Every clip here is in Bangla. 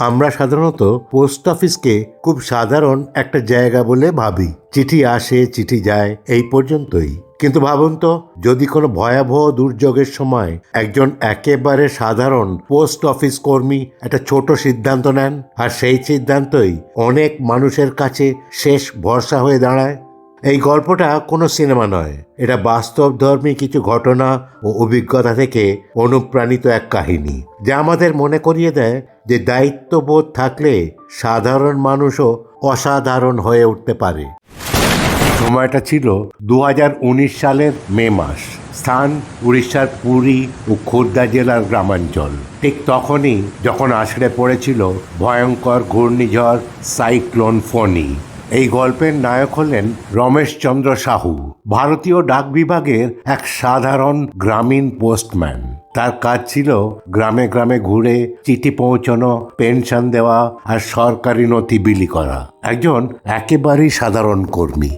আমরা সাধারণত পোস্ট অফিসকে খুব সাধারণ একটা জায়গা বলে ভাবি। চিঠি আসে, চিঠি যায়, এই পর্যন্তই। কিন্তু ভাবুন তো, যদি কোনো ভয়াবহ দুর্যোগের সময় একজন একেবারে সাধারণ পোস্ট অফিস কর্মী একটা ছোট সিদ্ধান্ত নেন, আর সেই সিদ্ধান্তই অনেক মানুষের কাছে শেষ ভরসা হয়ে দাঁড়ায়। এই গল্পটা কোনো সিনেমা নয়। এটা বাস্তবধর্মী কিছু ঘটনা ও অভিজ্ঞতা থেকে অনুপ্রাণিত এক কাহিনী, যা আমাদের মনে করিয়ে দেয় যে দায়িত্ববোধ থাকলে সাধারণ মানুষও অসাধারণ হয়ে উঠতে পারে। সময়টা ছিল দু হাজার উনিশ সালের মে মাস। স্থান উড়িষ্যার পুরী ও খোর্ধা জেলার গ্রামাঞ্চল। ঠিক তখনই যখন আছড়ে পড়েছিল ভয়ঙ্কর ঘূর্ণিঝড় সাইক্লোন ফনি এই গল্পের নায়ক হলেন রমেশচন্দ্র সাহু, ভারতীয় ডাক বিভাগের এক সাধারণ গ্রামীণ পোস্টম্যান। তার কাজ ছিল গ্রামে গ্রামে ঘুরে চিঠি পৌঁছানো, পেনশন দেওয়া আর সরকারি নথি বিলি করা। একজন একেবারেই সাধারণ কর্মী।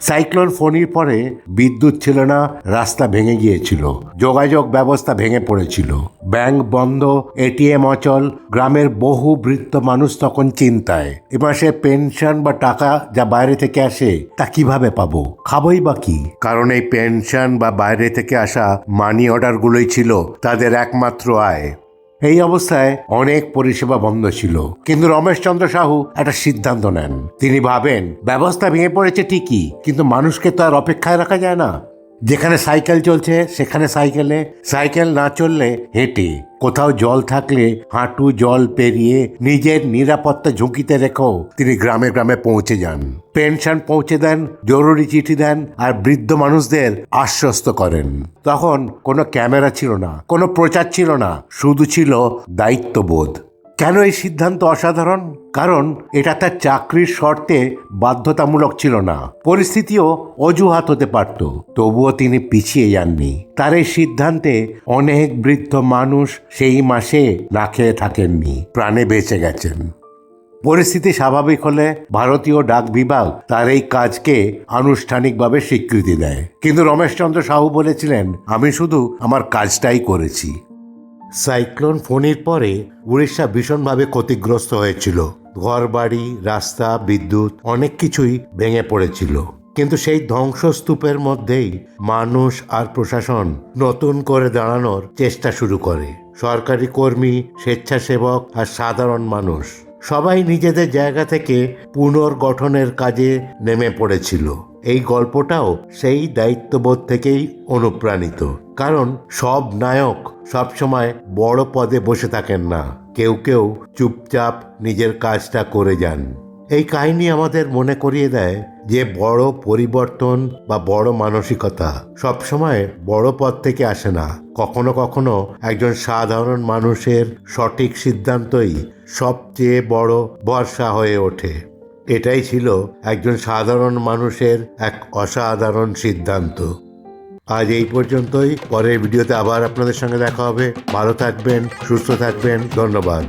সাইক্লোন ফণির পরে বিদ্যুৎ ছিল না, রাস্তা ভেঙে গিয়েছিল, যোগাযোগ ব্যবস্থা ভেঙে পড়েছিল। ব্যাংক বন্ধ, এটিএম অচল, গ্রামের বহু বৃত্ত মানুষ তখন চিন্তায়। এ মাসে পেনশন বা টাকা যা বাইরে থেকে আসে, তা কীভাবে পাবো? খাবই বা কি? কারণ এই পেনশন বা বাইরে থেকে আসা মানি অর্ডারগুলোই ছিল, তাদের একমাত্র আয়। এই অবস্থায় অনেক পরিষেবা বন্ধ ছিল। কিন্তু রমেশচন্দ্র সাহু একটা সিদ্ধান্ত নেন। তিনি ভাবেন, ব্যবস্থা ভেঙে পড়েছে ঠিকই, কিন্তু মানুষকে তো আর অপেক্ষায় রাখা যায় না। যেখানে সাইকেল চলছে, সেখানে সাইকেলে। সাইকেল না চললে হেঁটে। কোথাও জল থাকলে হাঁটু জল পেরিয়ে নিজের নিরাপত্তা ঝুঁকিতে রেখেও তিনি গ্রামে গ্রামে পৌঁছে যান। পেনশন পৌঁছে দেন, জরুরি চিঠি দেন আর বৃদ্ধ মানুষদের আশ্বস্ত করেন। তখন কোনো ক্যামেরা ছিল না, কোনো প্রচার ছিল না। শুধু ছিল দায়িত্ববোধ। কেন এই সিদ্ধান্ত অসাধারণ? কারণ এটা তার চাকরির শর্তে বাধ্যতামূলক ছিল না। পরিস্থিতিও অজুহাত হতে পারত, তবুও তিনি পিছিয়ে যাননি। তার এই সিদ্ধান্তে অনেক বৃদ্ধ মানুষ সেই মাসে না খেয়ে থাকেননি, প্রাণে বেঁচে গেছেন। পরিস্থিতি স্বাভাবিক হলে ভারতীয় ডাক বিভাগ তার এই কাজকে আনুষ্ঠানিকভাবে স্বীকৃতি দেয়। কিন্তু রমেশচন্দ্র সাহু বলেছিলেন, আমি শুধু আমার কাজটাই করেছি। সাইক্লোন ফণির পরে উড়িষ্যা ভীষণভাবে ক্ষতিগ্রস্ত হয়েছিল। ঘরবাড়ি, রাস্তা, বিদ্যুৎ, অনেক কিছুই ভেঙে পড়েছিল। কিন্তু সেই ধ্বংসস্তূপের মধ্যেই মানুষ আর প্রশাসন নতুন করে দাঁড়ানোর চেষ্টা শুরু করে। সরকারি কর্মী, স্বেচ্ছাসেবক আর সাধারণ মানুষ সবাই নিজেদের জায়গা থেকে পুনর্গঠনের কাজে নেমে পড়েছিল। এই গল্পটাও সেই দায়িত্ববোধ থেকেই অনুপ্রাণিত। কারণ সব নায়ক সবসময় বড় পদে বসে থাকেন না। কেউ কেউ চুপচাপ নিজের কাজটা করে যান। এই কাহিনী আমাদের মনে করিয়ে দেয় যে বড় পরিবর্তন বা বড় মানসিকতা সবসময় বড় পদ থেকে আসে না। কখনো কখনো একজন সাধারণ মানুষের সঠিক সিদ্ধান্তই সবচেয়ে বড় ভরসা হয়ে ওঠে। এটাই ছিল একজন সাধারণ মানুষের এক অসাধারণ সিদ্ধান্ত। আজ এই পর্যন্তই। পরের ভিডিওতে আবার আপনাদের সঙ্গে দেখা হবে। ভালো থাকবেন, সুস্থ থাকবেন। ধন্যবাদ।